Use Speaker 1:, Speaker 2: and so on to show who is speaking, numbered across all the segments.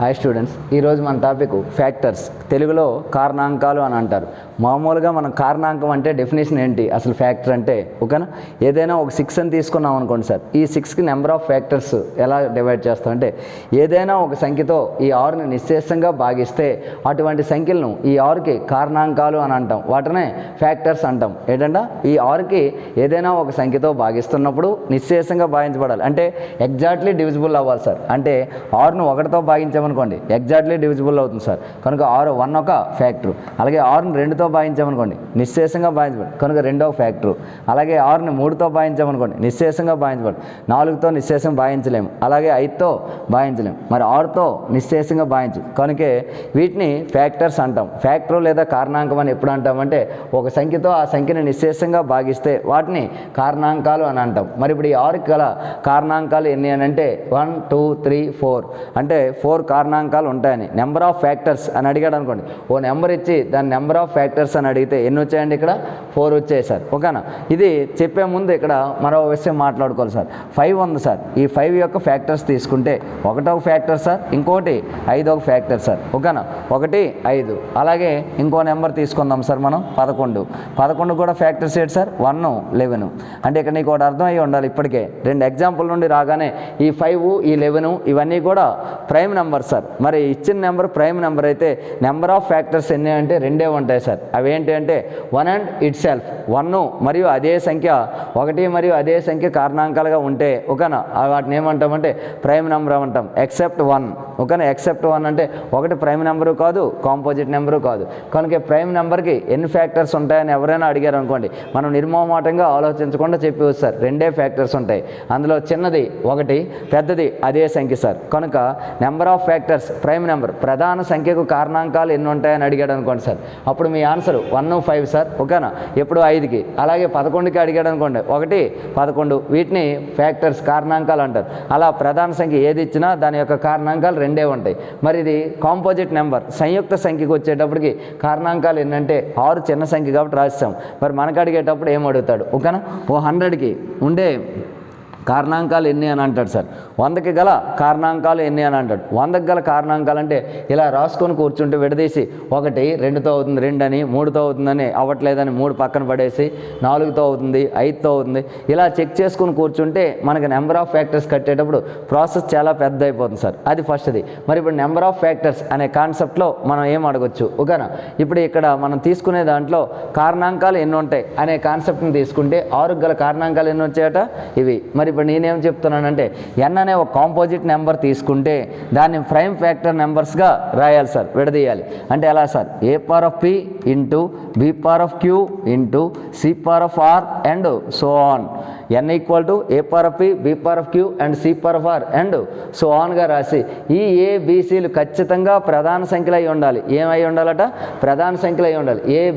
Speaker 1: Hi students ఈరోజు మన topic factors తెలుగులో కారణాంకాలు అని అంటారు. మామూలుగా మనం కారణాంకం అంటే డెఫినేషన్ ఏంటి? అసలు ఫ్యాక్టర్ అంటే ఓకేనా? ఏదైనా ఒక సిక్స్ అని తీసుకున్నాం అనుకోండి సార్. ఈ సిక్స్కి నెంబర్ ఆఫ్ ఫ్యాక్టర్స్ ఎలా డివైడ్ చేస్తాం? అంటే ఏదైనా ఒక సంఖ్యతో ఈ ఆరుని నిశ్చేషంగా భాగిస్తే అటువంటి సంఖ్యలను ఈ ఆరుకి కారణాంకాలు అని అంటాం. వాటినే ఫ్యాక్టర్స్ అంటాం. ఏంటంటే ఈ ఆరుకి ఏదైనా ఒక సంఖ్యతో భాగిస్తున్నప్పుడు నిశ్చేషంగా భాగించబడాలి. అంటే ఎగ్జాక్ట్లీ డివిజిబుల్ అవ్వాలి సార్. అంటే ఆరును ఒకటితో భాగించామనుకోండి ఎగ్జాక్ట్లీ డివిజిబుల్ అవుతుంది సార్. కనుక ఆరు వన్ ఒక ఫ్యాక్టర్. అలాగే ఆరుని రెండుతో భాగించామనుకోండి. నిశ్శేషంగా భాగించబడి కనుక రెండో ఫ్యాక్టర్. అలాగే ఆరుని మూడుతో భావించామనుకోండి నిశ్శేషంగా భాగించబడి నాలుగుతో నిశ్శేషం భావించలేము అలాగే ఐదుతో భావించలేము మరి ఆరుతో నిశ్శేషంగా భావించు కనుకే వీటిని ఫ్యాక్టర్స్ అంటాం. ఫ్యాక్టర్ లేదా కారణాంకం అని ఎప్పుడు అంటామంటే ఒక సంఖ్యతో ఆ సంఖ్యని నిశ్శేషంగా భాగిస్తే వాటిని కారణాంకాలు అని అంటాం. మరి ఇప్పుడు ఈ ఆరుకి గల కారణాంకాలు ఎన్ని అని అంటే వన్ టూ త్రీ ఫోర్. అంటే ఫోర్ కారణాంకాలు ఉంటాయని. నెంబర్ ఆఫ్ ఫ్యాక్టర్స్ అని అడిగాడు అనుకోండి. ఓ నెంబర్ ఇచ్చి దాని నెంబర్ ఆఫ్ ఫ్యాక్టర్స్ అని అడిగితే ఎన్ని వచ్చాయండి ఇక్కడ? ఫోర్ వచ్చాయి సార్. ఓకేనా ఇది చెప్పే ముందు ఇక్కడ మరో విషయం మాట్లాడుకోవాలి సార్. ఫైవ్ ఉంది సార్. ఈ ఫైవ్ యొక్క ఫ్యాక్టర్స్ తీసుకుంటే ఒకటో ఫ్యాక్టర్ సార్ ఇంకోటి ఐదో ఫ్యాక్టర్ సార్. ఓకేనా ఒకటి ఐదు. అలాగే ఇంకో నెంబర్ తీసుకుందాం సార్ మనం. పదకొండు. పదకొండు కూడా ఫ్యాక్టర్స్ ఏంటి సార్? వన్ లెవెన్ అంటే ఇక్కడ నీకు ఒకటి అర్థం అయ్యి ఉండాలి ఇప్పటికే. రెండు ఎగ్జాంపుల్ నుండి రాగానే ఈ ఫైవ్ ఈ లెవెన్ ఇవన్నీ కూడా ప్రైమ్ నెంబర్స్ సార్. మరి ఇచ్చిన నెంబర్ ప్రైమ్ నెంబర్ అయితే నెంబర్ ఆఫ్ ఫ్యాక్టర్స్ ఎన్ని అంటే రెండే ఉంటాయి సార్. అవి ఏంటి అంటే one and itself one మరియు అదే సంఖ్య ఒకటి మరియు అదే సంఖ్య కారణాంకాలుగా ఉంటే ఓకేనా? వాటిని ఏమంటామంటే ప్రైమ్ నెంబర్ అంటాం. ఎక్సెప్ట్ వన్ ఓకేనా? ఎక్సెప్ట్ వన్ అంటే ఒకటి ప్రైమ్ నెంబరు కాదు కాంపోజిట్ నెంబరు కాదు. కనుక ప్రైమ్ నెంబర్కి ఎన్ని ఫ్యాక్టర్స్ ఉంటాయని ఎవరైనా అడిగారు అనుకోండి మనం నిర్మోహమాటంగా ఆలోచించకుండా చెప్పి సార్. రెండే ఫ్యాక్టర్స్ ఉంటాయి. అందులో చిన్నది ఒకటి పెద్దది అదే సంఖ్య సార్. కనుక number of factors factors prime number ప్రధాన సంఖ్యకు కారణాంకాలు ఎన్ని ఉంటాయని అడిగాడు అనుకోండి సార్. అప్పుడు మీ ఆన్సర్ వన్ ఫైవ్ సార్. ఓకేనా ఎప్పుడు ఐదుకి? అలాగే పదకొండుకి అడిగాడు అనుకోండి. ఒకటి పదకొండు. వీటిని ఫ్యాక్టర్స్ కారణాంకాలు అంటారు. అలా ప్రధాన సంఖ్య ఏది ఇచ్చినా దాని యొక్క కారణాంకాలు రెండే ఉంటాయి. మరి ఇది కాంపోజిట్ నెంబర్ సంయుక్త సంఖ్యకు వచ్చేటప్పటికి కారణాంకాలు ఏంటంటే ఆరు చిన్న సంఖ్య కాబట్టి రాస్తాం. మరి మనకు అడిగేటప్పుడు ఏం అడుగుతాడు? ఓకేనా ఓ హండ్రెడ్కి ఉండే కారణాంకాలు ఎన్ని అని అంటాడు సార్. వందకి గల కారణాంకాలు ఎన్ని అని అంటాడు. వందకి గల కారణాంకాలు అంటే ఇలా రాసుకొని కూర్చుంటే విడదీసి ఒకటి రెండుతో అవుతుంది రెండు అని మూడుతో అవుతుందని అవ్వట్లేదని మూడు పక్కన పడేసి నాలుగుతో అవుతుంది ఐదుతో అవుతుంది. ఇలా చెక్ చేసుకుని కూర్చుంటే మనకి నెంబర్ ఆఫ్ ఫ్యాక్టర్స్ కట్టేటప్పుడు ప్రాసెస్ చాలా పెద్ద అయిపోతుంది సార్. అది ఫస్ట్ది. మరి ఇప్పుడు నెంబర్ ఆఫ్ ఫ్యాక్టర్స్ అనే కాన్సెప్ట్లో మనం ఏం అడగొచ్చు? ఓకేనా? ఇప్పుడు ఇక్కడ మనం తీసుకునే దాంట్లో కారణాంకాలు ఎన్ని ఉంటాయి అనే కాన్సెప్ట్ని తీసుకుంటే ఆరు గల కారణాంకాలు ఎన్ని వచ్చాయట? ఇవి. మరి ఇప్పుడు నేనేం చెప్తున్నానంటే ఎన్ అనే ఒక కాంపోజిట్ నెంబర్ తీసుకుంటే దాన్ని ప్రైమ్ ఫ్యాక్టర్ నెంబర్స్గా రాయాలి సార్ విడదీయాలి. అంటే ఎలా sir? A power of P into B power of Q into C power of R and so on N equal to A power of P B power of Q and C power of R and so ఆన్గా రాసి ఈ ఏ ఖచ్చితంగా ప్రధాన సంఖ్యలు అయి ఉండాలి. ఏమై ఉండాలట? ప్రధాన సంఖ్యలు అయి ఉండాలి ఏ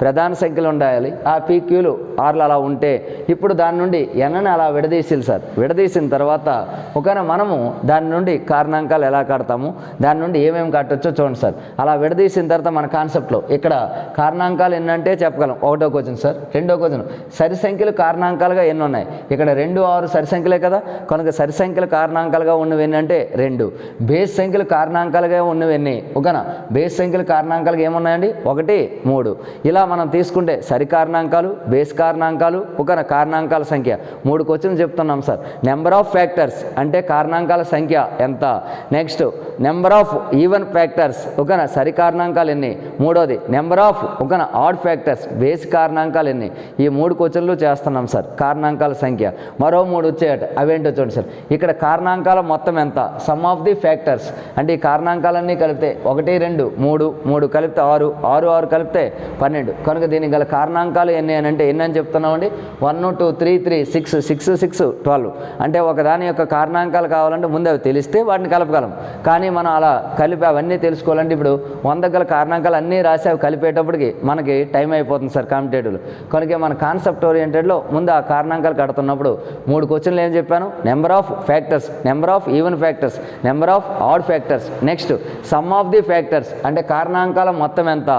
Speaker 1: ప్రధాన సంఖ్యలు ఉండాలి. ఆ పీక్యూలు ఆర్లు అలా ఉంటే ఇప్పుడు దాని నుండి ఎన్నని అలా విడదీసిలు సార్. విడదీసిన తర్వాత ఒకవేళ మనము దాని నుండి కారణాంకాలు ఎలా కడతాము? దాని నుండి ఏమేమి కట్టొచ్చో చూడండి సార్. అలా విడదీసిన తర్వాత మన కాన్సెప్ట్లో ఇక్కడ కారణాంకాలు ఎన్నంటే చెప్పగలం. ఒకటో క్వశ్చన్ సార్. రెండో క్వశ్చన్ సరి సంఖ్యలు కారణాంకాలుగా ఎన్ని ఉన్నాయి. ఇక్కడ రెండు ఆరు సరి సంఖ్యలే కదా? కనుక సరి సంఖ్యలు కారణాంకాలుగా ఉన్నవి ఎన్ని అంటే రెండు. బేస్ సంఖ్యలు కారణాంకాలుగా ఉన్నవి ఎన్ని? ఓకేనా? బేస్ సంఖ్యలు కారణాంకాలుగా ఏమున్నాయండి? ఒకటి మూడు. ఇలా మనం తీసుకుంటే సరి కారణాంకాలు బేస్ కారణాంకాలు ఒక కారణాంకాల సంఖ్య. మూడు క్వశ్చన్ చెప్తున్నాం సార్. నెంబర్ ఆఫ్ ఫ్యాక్టర్స్ అంటే కారణాంకాల సంఖ్య ఎంత? Next number of even factors ఓకేనా? సరి కారణాంకాలు ఎన్ని? మూడోది నెంబర్ ఆఫ్ ఓకేనా? ఆడ్ ఫ్యాక్టర్స్ బేస్ కారణాంకాలు ఎన్ని? ఈ మూడు క్వశ్చన్లు చేస్తున్నాం సార్. కారణాంకాల సంఖ్య. మరో మూడు వచ్చాయట. అవేంటో చూడండి సార్. ఇక్కడ కారణాంకాల మొత్తం ఎంత? సమ్ ఆఫ్ ది ఫ్యాక్టర్స్ అంటే ఈ కారణాంకాలన్నీ కలిపితే ఒకటి రెండు మూడు మూడు కలిపితే ఆరు ఆరు ఆరు కలిపితే పన్నెండు. కనుక దీనికి గల కారణాంకాలు ఎన్ని అని అంటే ఎన్ని అని చెప్తున్నామండి? One two three three six six six twelve అంటే ఒక దాని యొక్క కారణాంకాలు కావాలంటే ముందు అవి తెలిస్తే వాటిని కలపగలం. కానీ మనం అలా కలిపి అవన్నీ తెలుసుకోవాలంటే ఇప్పుడు వంద గల కారణాంకాలు అన్నీ రాసి అవి కలిపేటప్పటికి మనకి టైం అయిపోతుంది సార్ కాంపిటేటివ్లో. కనుక మన కాన్సెప్ట్ ఓరియంటెడ్లో ముందు ఆ కారణాంకాలు కడుతున్నప్పుడు మూడు క్వశ్చన్లు ఏం చెప్పాను? Number of factors number of even factors number of odd factors next sum of the factors అంటే కారణాంకాల మొత్తం ఎంత?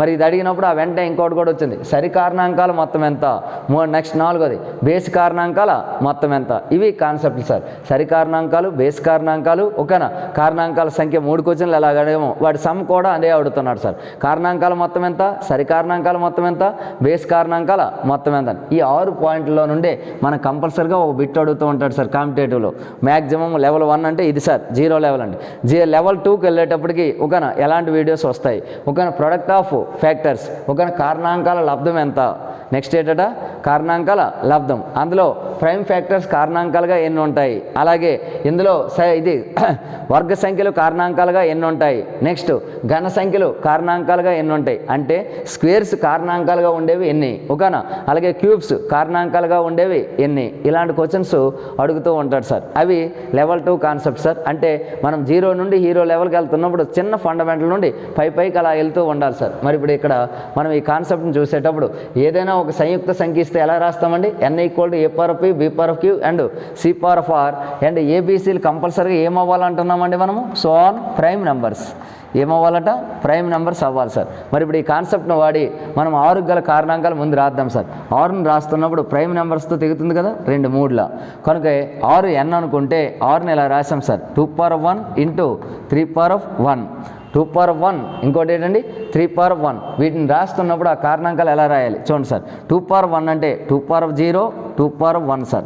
Speaker 1: మరి ఇది అడిగినప్పుడు ఆ వెంట ఇంకోటి కూడా వచ్చింది. సరి కారణాంకాల మొత్తం ఎంత? మూడు నెక్స్ట్ నాలుగోది. బేస్ కారణాంకాల మొత్తం ఎంత? ఇవి కాన్సెప్ట్లు సార్ సరి కారణాంకాలు బేస్ కారణాంకాలు ఓకేనా? కారణాంకాల సంఖ్య మూడు క్వశ్చన్లు ఎలాగడేమో వాడి సమ్ కూడా అదే అడుగుతున్నాడు సార్ కారణాంకాల మొత్తం ఎంత? సరి కారణాంకాల మొత్తం ఎంత? బేస్ కారణాంకాల మొత్తం ఎంత? ఈ ఆరు పాయింట్లలో నుండే మనం కంపల్సరిగా ఒక బిట్ అడుగుతూ ఉంటాడు సార్ కాంపిటేటివ్లో. మ్యాక్సిమం లెవెల్ వన్ అంటే ఇది సార్ జీరో లెవెల్ అండి. జీ లెవెల్ టూకి వెళ్ళేటప్పటికి ఒకన ఎలాంటి వీడియోస్ వస్తాయి? ఒకన ప్రొడక్ట్ ఆఫ్ ఫ్యాక్టర్స్ ఒకన కారణాంకాల లబ్ధం ఎంత? నెక్స్ట్ ఏంటట? కారణాంకాల లబ్ధం. అందులో ప్రైమ్ ఫ్యాక్టర్స్ కారణాంకాలుగా ఎన్ని ఉంటాయి? అలాగే ఇందులో ఇది వర్గ సంఖ్యలు కారణాంకాలుగా ఎన్ని ఉంటాయి? నెక్స్ట్ ఘన సంఖ్యలు కారణాంకాలుగా ఎన్ని ఉంటాయి? అంటే స్క్వేర్స్ కారణాంకాలుగా ఉండేవి ఎన్ని? ఒకన అలాగే క్యూబ్స్ కారణాంకాలుగా ఉండేవి ఎన్ని? ఇలాంటి క్వశ్చన్స్ అడుగుతూ ఉంటాడు సార్. అవి లెవెల్ టూ కాన్సెప్ట్ సార్. అంటే మనం జీరో నుండి హీరో లెవెల్కి వెళ్తున్నప్పుడు చిన్న ఫండమెంటల్ నుండి పై పైకి అలా వెళ్తూ ఉండాలి సార్. మరి ఇప్పుడు ఇక్కడ మనం ఈ కాన్సెప్ట్ని చూసేటప్పుడు ఏదైనా ఒక సంయుక్త సంఖ్య ఇస్తే ఎలా రాస్తామండి? N equal to A power of B power of Q and C power of R and ఏబీసీలు కంపల్సరీగా ఏమవ్వాలంటున్నామండి మనము? సో ఆన్ ప్రైమ్ నెంబర్స్ ఏమవ్వాలట? ప్రైమ్ నెంబర్స్ అవ్వాలి సార్. మరి ఇప్పుడు ఈ కాన్సెప్ట్ను వాడి మనం ఆరు గల కారణాంకాలు ముందు రాద్దాం సార్. ఆరుని రాస్తున్నప్పుడు ప్రైమ్ నెంబర్స్తో తెగుతుంది కదా? రెండు మూడులా. కనుక ఆరు ఎన్ అనుకుంటే ఆరుని ఇలా రాసాం sir? Two power of one into three power of one. Two power of one ఇంకోటి ఏంటండి? Three power of one. వీటిని రాస్తున్నప్పుడు ఆ కారణాంకాలు ఎలా రాయాలి? చూడండి సార్. టూ పవర్ వన్ అంటే two power of zero two power of one sir.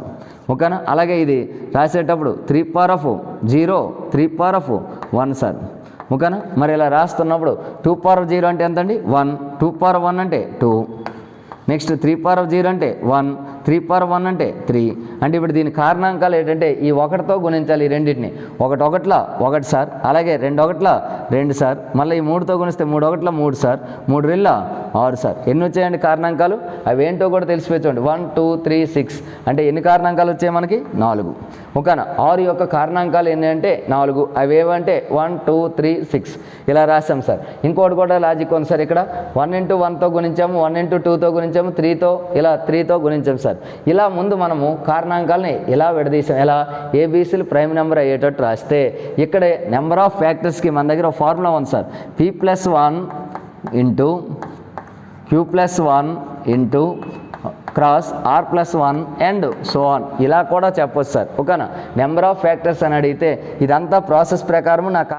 Speaker 1: ఓకేనా? అలాగే ఇది రాసేటప్పుడు three power of zero three power of one sir. ఓకేనా? మరి ఇలా రాస్తున్నప్పుడు టూ పవర్ ఆఫ్ జీరో అంటే ఎంత అండి వన్ టూ పవర్ వన్ అంటే two next three power of zero అంటే వన్ త్రీ పవర్ వన్ అంటే త్రీ అంటే ఇప్పుడు దీని కారణాంకాలు ఏంటంటే ఈ ఒకటితో గుణించాలి ఈ రెండింటిని. ఒకటి ఒకట్ల ఒకటి సార్ అలాగే రెండు ఒకట్ల రెండు సార్ మళ్ళీ ఈ మూడుతో గుణిస్తే మూడు ఒకట్ల మూడు సార్ మూడు రెళ్ళ ఆరు సార్. ఎన్ని వచ్చాయండి కారణాంకాలు? అవి ఏంటో కూడా తెలిసిపోయించండి వన్ టూ త్రీ సిక్స్. అంటే ఎన్ని కారణాంకాలు వచ్చాయి మనకి? నాలుగు. ఓకేనా? ఆరు యొక్క కారణాంకాలు ఎన్ని అంటే నాలుగు. అవి ఏవంటే? One two three six. ఇలా రాసాం సార్. ఇంకోటి కూడా లాజిక్ ఉంది సార్ ఇక్కడ. వన్ ఇంటూ వన్తో గుణించాము వన్ ఇంటూ టూతో గుణించాము త్రీతో ఇలా త్రీతో గుణించాము సార్. ఇలా ముందు మనము కారణాంకాలని ఎలా విడదీసాం? ఎలా? ఏబీసీలు ప్రైమ్ నెంబర్ అయ్యేటట్టు రాస్తే ఇక్కడే నెంబర్ ఆఫ్ ఫ్యాక్టర్స్కి మన దగ్గర ఫార్ములా ఉంది sir. P plus one into Q plus one into cross R plus one and so on. ఇలా కూడా చెప్పొచ్చు సార్. ఓకేనా? నెంబర్ ఆఫ్ ఫ్యాక్టర్స్ అని అడిగితే ఇదంతా ప్రాసెస్ ప్రకారం నాకు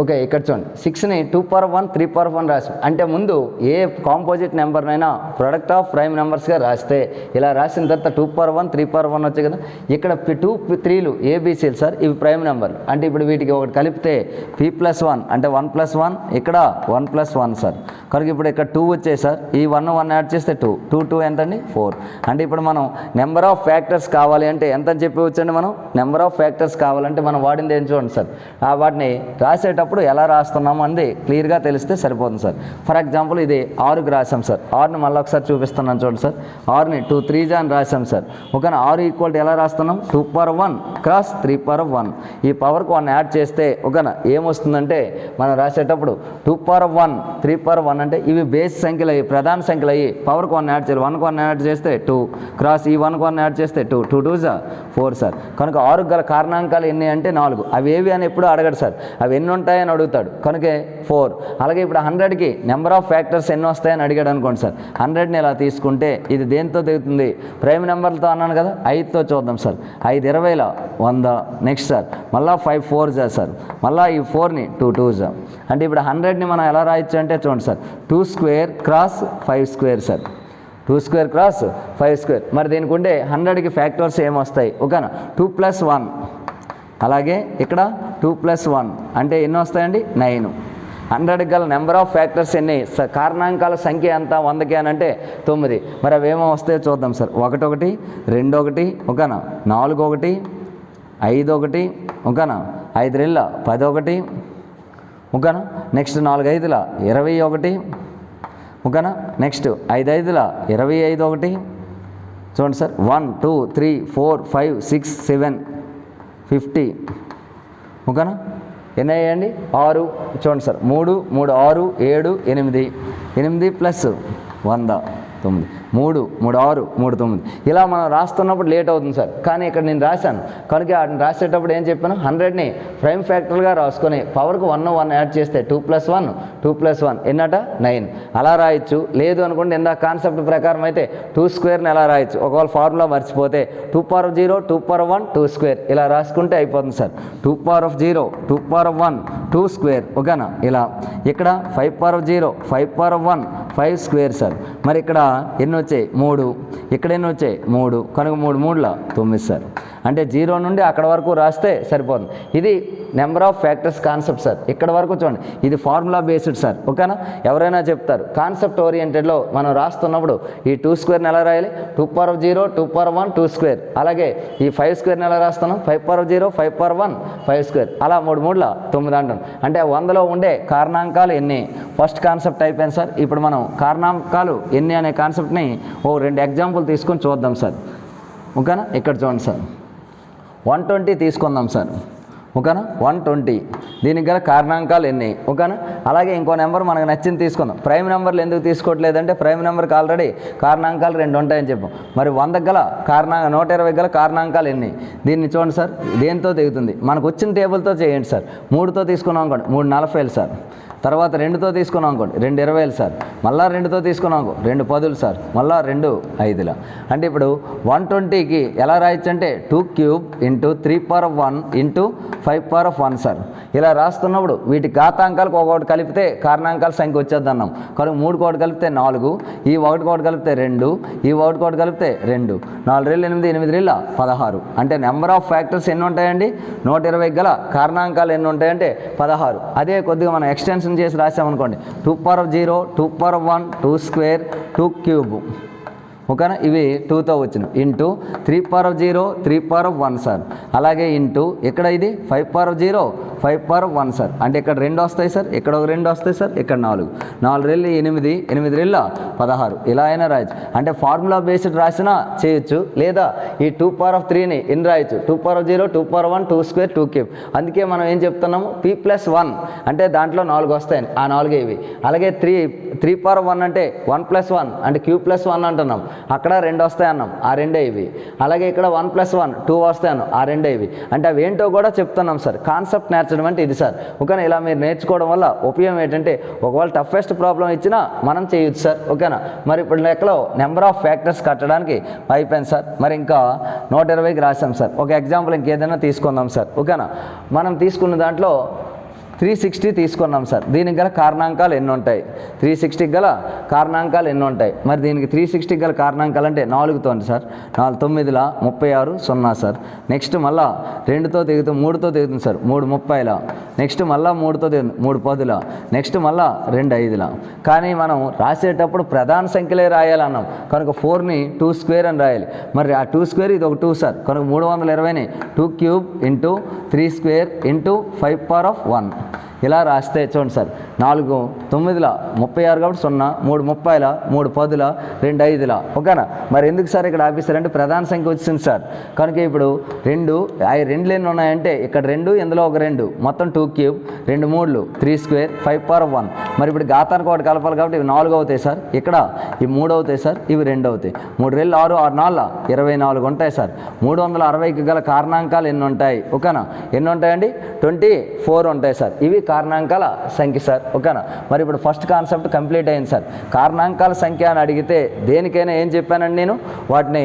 Speaker 1: ఓకే ఇక్కడ చూడండి. సిక్స్ని two power one three power one రాసాం అంటే ముందు ఏ కాంపోజిట్ నెంబర్నైనా ప్రొడక్ట్ ఆఫ్ ప్రైమ్ నెంబర్స్గా రాస్తే ఇలా రాసిన తర్వాత two power one three power one వచ్చాయి కదా. ఇక్కడ టూ త్రీలు ఏబీసీలు సార్ ఇవి ప్రైమ్ నెంబర్ అంటే ఇప్పుడు వీటికి ఒకటి కలిపితే పీ ప్లస్ వన్ అంటే వన్ ప్లస్ వన్ ఇక్కడ వన్ ప్లస్ వన్ సార్. కనుక ఇప్పుడు ఇక్కడ టూ వచ్చాయి సార్. ఈ వన్ వన్ యాడ్ చేస్తే టూ టూ టూ ఎంతండి? ఫోర్ అంటే ఇప్పుడు మనం నెంబర్ ఆఫ్ ఫ్యాక్టర్స్ కావాలి అంటే ఎంత అని చెప్పి వచ్చండి మనం? నెంబర్ ఆఫ్ ఫ్యాక్టర్స్ కావాలంటే మనం వాడింది ఏం చూడండి సార్. ఆ వాటిని రాసేటప్పుడు ఎలా రాస్తున్నాము అనేది క్లియర్గా తెలిస్తే సరిపోతుంది సార్. ఫర్ ఎగ్జాంపుల్ ఇది ఆరుకి రాసాం సార్. ఆరుని మళ్ళీ ఒకసారి చూపిస్తున్నాను చూడండి సార్. ఆరుని టూ త్రీ జా అని రాసాం సార్. ఓకేనా ఆరు ఈక్వల్ ఎలా రాస్తున్నాం? Two power one cross three power one. ఈ పవర్కి వన్ యాడ్ చేస్తే ఓకేనా ఏమొస్తుందంటే మనం రాసేటప్పుడు two power one three power one అంటే ఇవి బేస్ సంఖ్యలు అయ్యి ప్రధాన సంఖ్యలు అయ్యి పవర్కి వన్ యాడ్ చేయాలి. వన్కి వన్ యాడ్ చేస్తే టూ. క్రాస్ ఈ వన్కి వన్ యాడ్ చేస్తే టూ. టూ టూ జా? Four sir. కనుక ఆరు గల కారణాంకాలు ఎన్ని అంటే నాలుగు. అవి ఏవి అని ఎప్పుడు అడగడు సార్. అవి ఎన్ని ఉంటాయి? ఉంటాయని అడుగుతాడు. కనుక ఫోర్. అలాగే ఇప్పుడు హండ్రెడ్కి నెంబర్ ఆఫ్ ఫ్యాక్టర్స్ ఎన్ని వస్తాయని అడిగాడు అనుకోండి సార్. హండ్రెడ్ని ఇలా తీసుకుంటే ఇది దేంతో తెగుతుంది ప్రైమ్ నెంబర్లతో అన్నాను కదా ఐదుతో చూద్దాం సార్. ఐదు ఇరవైలో వంద. Next sir. మళ్ళీ ఫైవ్ ఫోర్ జా సార్. మళ్ళీ ఈ ఫోర్ని టూ టూ జా. అంటే ఇప్పుడు హండ్రెడ్ని మనం ఎలా రాయొచ్చు అంటే చూడండి sir. Two square cross five square sir. Two square cross five square. మరి దీనికి ఉండే హండ్రెడ్కి ఫ్యాక్టర్స్ ఏమొస్తాయి? ఓకేనా? Two plus one. అలాగే ఇక్కడ టూ ప్లస్ వన్ అంటే ఎన్ని వస్తాయండి? నైన్. హండ్రెడ్ గల నెంబర్ ఆఫ్ ఫ్యాక్టర్స్ ఎన్ని? స- కారణాంకాల సంఖ్య ఎంత? వందకి అని అంటే తొమ్మిది. మరి అవేమో ఏమో వస్తాయో చూద్దాం సార్. ఒకటి ఒకటి రెండు ఒకటి ఓకేనా? నాలుగు ఒకటి ఐదు ఒకటి ఓకేనా? ఐదు రెళ్ళ పది ఒకటి ఓకేనా? నెక్స్ట్ నాలుగు ఐదుల ఇరవై ఒకటి ఓకేనా? నెక్స్ట్ ఐదు ఐదుల ఇరవై ఐదు ఒకటి చూడండి sir. One two three four five six seven fifty. ఓకేనా? ఎన్ని అయ్యాయండి ఆరు. చూడండి సార్. మూడు మూడు ఆరు ఏడు ఎనిమిది. ఎనిమిది ప్లస్ వంద. తొమ్మిది. మూడు మూడు ఆరు మూడు తొమ్మిది. ఇలా మనం రాస్తున్నప్పుడు లేట్ అవుతుంది సార్. కానీ ఇక్కడ నేను రాశాను. కనుక వాటిని రాసేటప్పుడు ఏం చెప్పాను? హండ్రెడ్ని ప్రైమ్ ఫ్యాక్టర్గా రాసుకొని పవర్కి వన్ వన్ యాడ్ చేస్తే two plus one two plus one ఎన్నట? Nine. అలా రాయొచ్చు. లేదు అనుకుంటే ఇందా కాన్సెప్ట్ ప్రకారం అయితే టూ స్క్వేర్ని ఎలా రాయొచ్చు? ఒకవేళ ఫార్ములా మర్చిపోతే two power of zero two power one two square. ఇలా రాసుకుంటే అయిపోతుంది sir. Two power of zero two power of one two square. ఓకేనా? ఇలా. ఇక్కడ five power of zero five power of one five square sir. మరి ఇక్కడ ఎన్ని వచ్చాయి? మూడు. ఇక్కడ ఎన్ని వచ్చాయి? మూడు. కనుక మూడు మూడుల? తొమ్మిది సార్. అంటే జీరో నుండి అక్కడ వరకు రాస్తే సరిపోతుంది. ఇది number of factors concept sir ఇక్కడ వరకు చూడండి. ఇది ఫార్ములా బేస్డ్ సార్ ఓకేనా ఎవరైనా చెప్తారు. కాన్సెప్ట్ ఓరియంటెడ్లో మనం రాస్తున్నప్పుడు ఈ టూ స్క్వేర్ని ఎలా రాయాలి? Two power of zero two power one two square అలాగే ఈ ఫైవ్ స్క్వేర్ని ఎలా రాస్తున్నాం? Five power of zero five power one five square అలా మూడు మూడుల తొమ్మిది అంటాం. అంటే వందలో ఉండే కారణాంకాలు ఎన్ని? ఫస్ట్ కాన్సెప్ట్ అయిపోయింది సార్ ఇప్పుడు మనం కారణాంకాలు ఎన్ని అనే కాన్సెప్ట్ని ఓ రెండు ఎగ్జాంపుల్ తీసుకొని చూద్దాం సార్ ఓకేనా ఇక్కడ చూడండి సార్ వన్ ట్వంటీ తీసుకుందాం సార్ ఓకేనా? One twenty. దీనికి గల కారణాంకాలు ఎన్ని? ఓకేనా? అలాగే ఇంకో నెంబర్ మనకు నచ్చింది తీసుకుందాం. ప్రైమ్ నెంబర్లు ఎందుకు తీసుకోవట్లేదంటే ప్రైమ్ నెంబర్కి ఆల్రెడీ కారణాంకాలు రెండు ఉంటాయని చెప్పాం. మరి వందకు గల కారణా నూట ఇరవై గల కారణాంకాలు ఎన్ని? దీన్ని చూడండి సార్. దేంతో తెగుతుంది మనకు వచ్చిన టేబుల్తో చేయండి సార్. మూడుతో తీసుకున్నాం అనుకోండి. మూడు నలభైలు సార్. తర్వాత రెండుతో తీసుకున్నాం అనుకోండి. రెండు ఇరవైలు సార్. మళ్ళా రెండుతో తీసుకున్నాం అనుకో. రెండు పదులు సార్. మళ్ళా రెండు ఐదుల. అంటే ఇప్పుడు వన్ ట్వంటీకి ఎలా రాయొచ్చు అంటే two cube into three power of one into five power of one sir. ఇలా రాస్తున్నప్పుడు వీటి ఘాతాంకాలకు ఒకటి కలిపితే కారణాంకాల సంఖ్య వచ్చేది అన్నాం కనుక మూడు కోటి కలిపితే నాలుగు ఈ ఒకటి కోటి కలిపితే రెండు ఈ ఒకటి కోటి కలిపితే రెండు. నాలుగు రేళ్ళు ఎనిమిది ఎనిమిది రేళ్ళ పదహారు. అంటే నెంబర్ ఆఫ్ ఫ్యాక్టర్స్ ఎన్ని ఉంటాయండి? నూట ఇరవై గల కారణాంకాలు ఎన్ని ఉంటాయంటే పదహారు. అదే కొద్దిగా మనం ఎక్స్టెన్షన్ చేసి రాసామనుకోండి two power of zero two power of one two square two cube. ఓకేనా? ఇవి టూతో వచ్చిన into three power of zero three power of one sir. అలాగే ఇంటూ ఇక్కడ ఇది? Five power of zero five power one sir. అంటే ఇక్కడ రెండు వస్తాయి సార్ ఇక్కడ ఒక రెండు వస్తాయి సార్ ఇక్కడ నాలుగు. నాలుగు రెళ్ళు ఎనిమిది ఎనిమిది రెళ్ళ పదహారు. ఇలా అయినా రాయొచ్చు. అంటే ఫార్ములా బేస్డ్ రాసినా చేయొచ్చు లేదా ఈ టూ పవర్ ఆఫ్ త్రీని ఎన్ని రాయొచ్చు. Two power of zero two power one two square two cube. అందుకే మనం ఏం చెప్తున్నాము? P plus one. అంటే దాంట్లో నాలుగు వస్తాయి ఆ నాలుగు ఇవి. అలాగే త్రీ త్రీ పవర్ వన్ అంటే వన్ ప్లస్ వన్. అంటే క్యూ ప్లస్ వన్ అంటున్నాం. అక్కడ రెండు వస్తాయి అన్నాం. ఆ రెండే ఇవి. అలాగే ఇక్కడ వన్ ప్లస్ వన్ టూ వస్తాయి అన్నాం. ఆ రెండే ఇవి. అంటే అవి ఏంటో కూడా చెప్తున్నాం సార్. కాన్సెప్ట్ నేర్చడం అంటే ఇది సార్. ఓకేనా? ఇలా మీరు నేర్చుకోవడం వల్ల ఉపయోగం ఏంటంటే ఒకవేళ టఫెస్ట్ ప్రాబ్లం ఇచ్చినా మనం చేయొచ్చు సార్. ఓకేనా? మరి ఇప్పుడు లెక్కలో నెంబర్ ఆఫ్ ఫ్యాక్టర్స్ కట్టడానికి అయిపోయింది సార్. మరి ఇంకా నూట ఇరవైకి రాసాం సార్. ఒక ఎగ్జాంపుల్ ఇంకేదైనా తీసుకుందాం సార్. ఓకేనా? మనం తీసుకున్న దాంట్లో త్రీ సిక్స్టీ తీసుకున్నాం సార్. దీనికి గల కారణాంకాలు ఎన్ని ఉంటాయి త్రీ సిక్స్టీకి గల కారణాంకాలు ఎన్ని ఉంటాయి మరి దీనికి త్రీ సిక్స్టీకి గల కారణాంకాలు అంటే నాలుగుతో సార్. నాలుగు తొమ్మిదిల ముప్పై ఆరు సున్నా సార్. నెక్స్ట్ మళ్ళా రెండుతో దిగుతుంది మూడుతో దిగుతుంది సార్. మూడు ముప్పైల. నెక్స్ట్ మళ్ళా మూడుతో దిగుతుంది మూడు పదుల. నెక్స్ట్ మళ్ళా రెండు ఐదుల. కానీ మనం రాసేటప్పుడు ప్రధాన సంఖ్యలే రాయాలన్నాం. కనుక ఫోర్ని టూ స్క్వేర్ అని రాయాలి. మరి ఆ టూ స్క్వేర్ ఇది ఒక టూ సార్. కనుక మూడు వందల ఇరవైని two cube into three square into five power of one. Thank you. ఇలా రాస్తే చూడండి సార్ నాలుగు తొమ్మిదిల ముప్పై ఆరు కాబట్టి సున్నా మూడు ముప్పైల మూడు పదుల రెండు ఐదుల. ఓకేనా? మరి ఎందుకు సార్ ఇక్కడ ఆపిస్తారంటే ప్రధాన సంఖ్య వచ్చింది సార్. కనుక ఇప్పుడు రెండు ఆ రెండులు ఎన్ని ఉన్నాయంటే ఇక్కడ రెండు ఇందులో ఒక రెండు. మొత్తం టూ క్యూబ్ రెండు మూడులు three square five power one మరి ఇప్పుడు ఘాతానికి ఒకటి కలపాలి కాబట్టి ఇవి నాలుగు అవుతాయి సార్. ఇక్కడ ఇవి మూడు అవుతాయి సార్ ఇవి రెండు అవుతాయి. మూడు రెళ్ళు ఆరు ఆరు నాలుగు ఇరవై నాలుగు ఉంటాయి సార్. మూడు వందల అరవైకి గల కారణాంకాలు ఎన్ని ఉంటాయి? ఓకేనా? ఎన్ని ఉంటాయండి? ట్వంటీ ఫోర్ ఉంటాయి సార్. ఇవి కారణాంకాల సంఖ్య సార్ ఓకేనా? మరి ఇప్పుడు ఫస్ట్ కాన్సెప్ట్ కంప్లీట్ అయింది సార్ కారణాంకాల సంఖ్య అని అడిగితే దేనికైనా ఏం చెప్పానండి నేను? వాటిని